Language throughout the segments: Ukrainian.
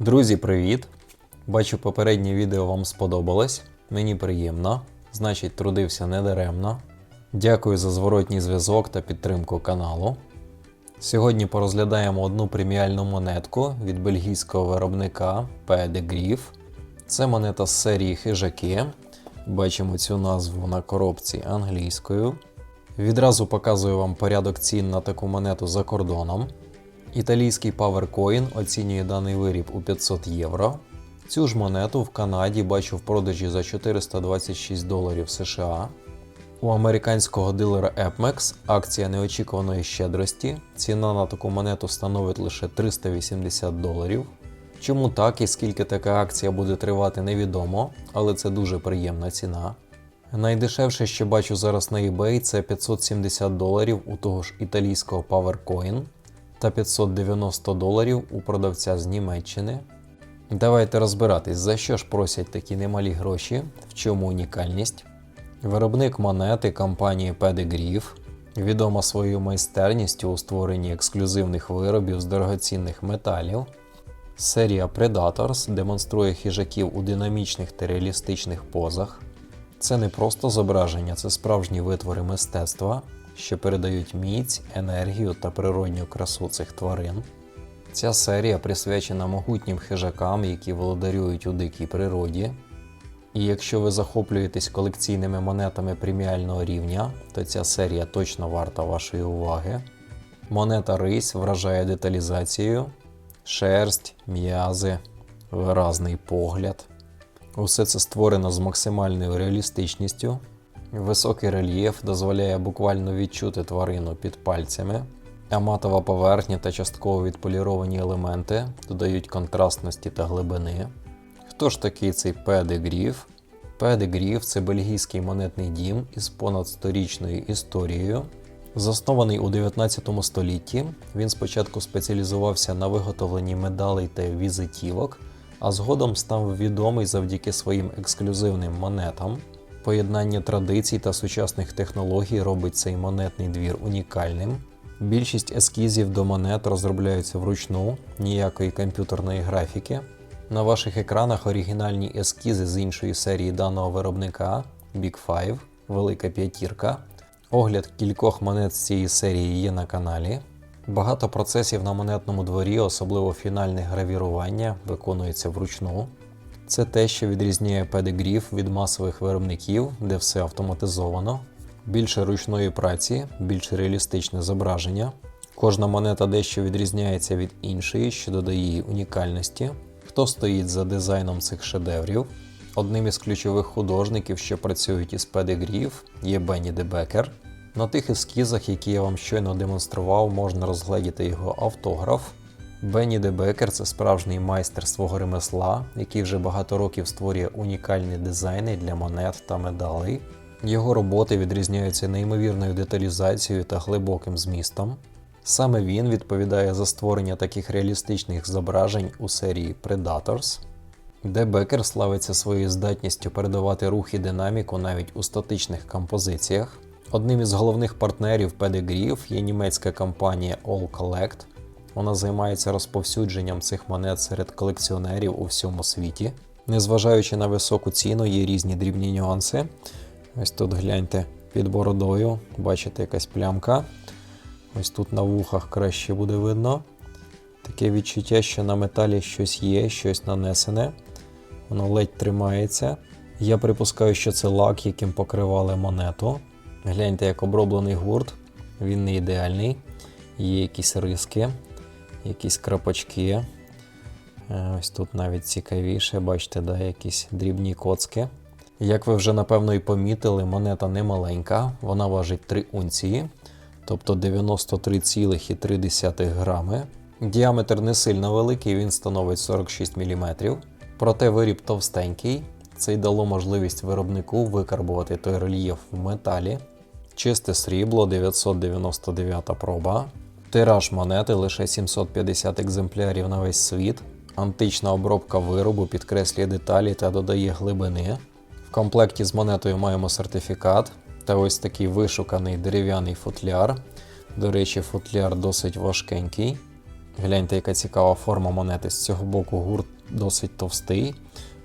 Друзі, привіт! Бачу, попереднє відео вам сподобалось. Мені приємно, значить, трудився недаремно. Дякую за зворотній зв'язок та підтримку каналу. Сьогодні порозглядаємо одну преміальну монетку від бельгійського виробника Pedigree. Це монета з серії хижаки. Бачимо цю назву на коробці англійською. Відразу показую вам порядок цін на таку монету за кордоном. Італійський PowerCoin оцінює даний виріб у 500 євро. Цю ж монету в Канаді бачу в продажі за 426 доларів США. У американського дилера AppMax акція неочікуваної щедрості. Ціна на таку монету становить лише 380 доларів. Чому так і скільки така акція буде тривати, невідомо, але це дуже приємна ціна. Найдешевше, що бачу зараз на eBay, це 570 доларів у того ж італійського PowerCoin та 590 доларів у продавця з Німеччини. Давайте розбиратись, за що ж просять такі немалі гроші, в чому унікальність. Виробник монети компанії Pedigree відома своєю майстерністю у створенні ексклюзивних виробів з дорогоцінних металів. Серія Predators демонструє хижаків у динамічних та реалістичних позах. Це не просто зображення, це справжні витвори мистецтва, що передають міць, енергію та природню красу цих тварин. Ця серія присвячена могутнім хижакам, які володарюють у дикій природі. І якщо ви захоплюєтесь колекційними монетами преміального рівня, то ця серія точно варта вашої уваги. Монета Рись вражає деталізацією, шерсть, м'язи, виразний погляд. Усе це створено з максимальною реалістичністю. Високий рельєф дозволяє буквально відчути тварину під пальцями, а матова поверхня та частково відполіровані елементи додають контрастності та глибини. Хто ж такий цей Педегріф? Педегріф це бельгійський монетний дім із понад 100-річною історією. Заснований у 19 столітті, він спочатку спеціалізувався на виготовленні медалей та візитівок, а згодом став відомий завдяки своїм ексклюзивним монетам. Поєднання традицій та сучасних технологій робить цей монетний двір унікальним. Більшість ескізів до монет розробляються вручну, ніякої комп'ютерної графіки. На ваших екранах оригінальні ескізи з іншої серії даного виробника Big Five, Велика П'ятірка. Огляд кількох монет з цієї серії є на каналі. Багато процесів на монетному дворі, особливо фінальне гравірування, виконується вручну. Це те, що відрізняє педегріф від масових виробників, де все автоматизовано. Більше ручної праці, більш реалістичне зображення. Кожна монета дещо відрізняється від іншої, що додає їй унікальності. Хто стоїть за дизайном цих шедеврів? Одним із ключових художників, що працюють із педегріф, є Бенні Дебекер. На тих ескізах, які я вам щойно демонстрував, можна розгледіти його автограф. Бенні Дебекер це справжній майстер свого ремесла, який вже багато років створює унікальні дизайни для монет та медалей. Його роботи відрізняються неймовірною деталізацією та глибоким змістом. Саме він відповідає за створення таких реалістичних зображень у серії Predators. Де Бекер славиться своєю здатністю передавати рух і динаміку навіть у статичних композиціях. Одним із головних партнерів Pedigree є німецька компанія All Collect. Вона займається розповсюдженням цих монет серед колекціонерів у всьому світі. Незважаючи на високу ціну, є різні дрібні нюанси. Ось тут гляньте під бородою, бачите якась плямка. Ось тут на вухах краще буде видно. Таке відчуття, що на металі щось є, щось нанесене. Воно ледь тримається. Я припускаю, що це лак, яким покривали монету. Гляньте, як оброблений гурт, він не ідеальний. Є якісь риски, якісь крапочки. Е, Ось тут навіть цікавіше, бачите, да, якісь дрібні коцки. Як ви вже напевно і помітили, монета не маленька, вона важить 3 унції, тобто 93,3 грами. Діаметр не сильно великий, він становить 46 мм. Проте виріб товстенький. Це й дало можливість виробнику викарбувати той рельєф в металі. Чисте срібло 999 проба. Тираж монети лише 750 екземплярів на весь світ. Антична обробка виробу підкреслює деталі та додає глибини. В комплекті з монетою маємо сертифікат та ось такий вишуканий дерев'яний футляр. До речі, футляр досить важкенький. Гляньте, яка цікава форма монети. З цього боку гурт досить товстий,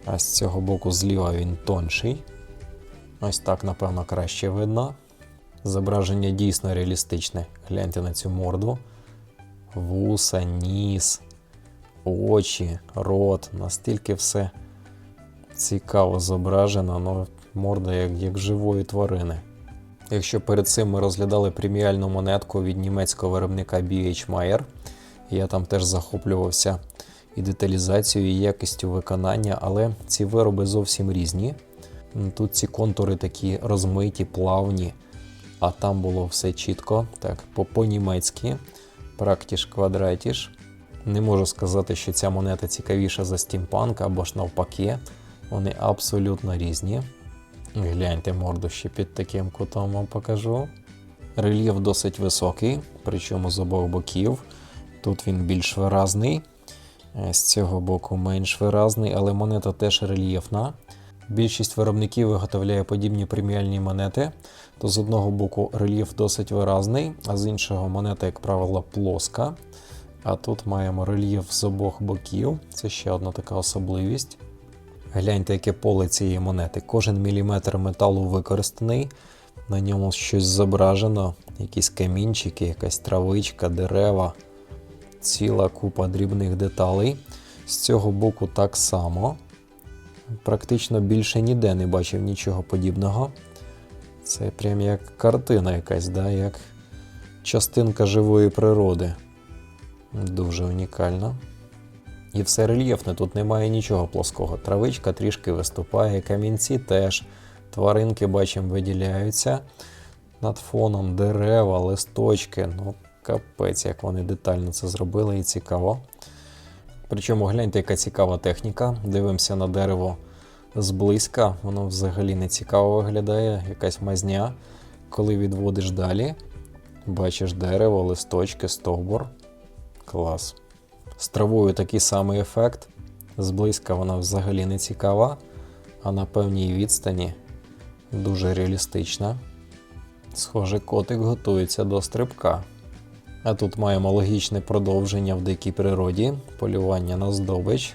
а з цього боку зліва він тонший. Ось так, напевно, краще видно. Зображення дійсно реалістичне. Гляньте на цю морду. Вуса, ніс, очі, рот. Настільки все цікаво зображено, ну, морда як, як живої тварини. Якщо перед цим ми розглядали преміальну монетку від німецького виробника BH Mayer, я там теж захоплювався і деталізацією, і якістю виконання, але ці вироби зовсім різні. Тут ці контури такі розмиті, плавні, а там було все чітко. Так, по- по-німецьки, практіш квадратіш. Не можу сказати, що ця монета цікавіша за стімпанк або ж навпаки. Вони абсолютно різні. Гляньте морду ще під таким кутом вам покажу. Рельєф досить високий, причому з обох боків. Тут він більш виразний, е, з цього боку менш виразний, але монета теж рельєфна. Більшість виробників виготовляє подібні преміальні монети, то з одного боку рельєф досить виразний, а з іншого монета, як правило, плоска. А тут маємо рельєф з обох боків. Це ще одна така особливість. Гляньте, яке поле цієї монети. Кожен міліметр металу використаний, на ньому щось зображено, якісь камінчики, якась травичка, дерева, ціла купа дрібних деталей. З цього боку так само. Практично більше ніде не бачив нічого подібного. Це прям як картина якась, да? як частинка живої природи. Дуже унікально. І все рельєфне, тут немає нічого плоского. Травичка трішки виступає, камінці теж. Тваринки, бачимо, виділяються над фоном дерева, листочки. Ну, капець, як вони детально це зробили і цікаво. Причому гляньте, яка цікава техніка. Дивимося на дерево зблизька, воно взагалі не цікаво виглядає, якась мазня. Коли відводиш далі, бачиш дерево, листочки, стовбур. Клас. З травою такий самий ефект. Зблизька вона взагалі не цікава, а на певній відстані дуже реалістична. Схоже, котик готується до стрибка. А тут маємо логічне продовження в дикій природі, полювання на здобич.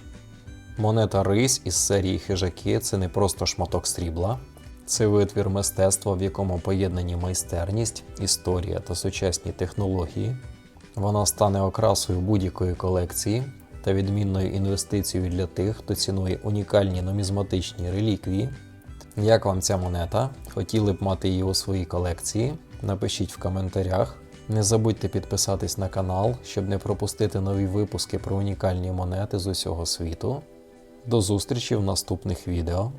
Монета рись із серії хижаки це не просто шматок срібла, це витвір мистецтва, в якому поєднані майстерність, історія та сучасні технології. Вона стане окрасою будь-якої колекції та відмінною інвестицією для тих, хто цінує унікальні нумізматичні реліквії. Як вам ця монета? Хотіли б мати її у своїй колекції? Напишіть в коментарях. Не забудьте підписатись на канал, щоб не пропустити нові випуски про унікальні монети з усього світу. До зустрічі в наступних відео.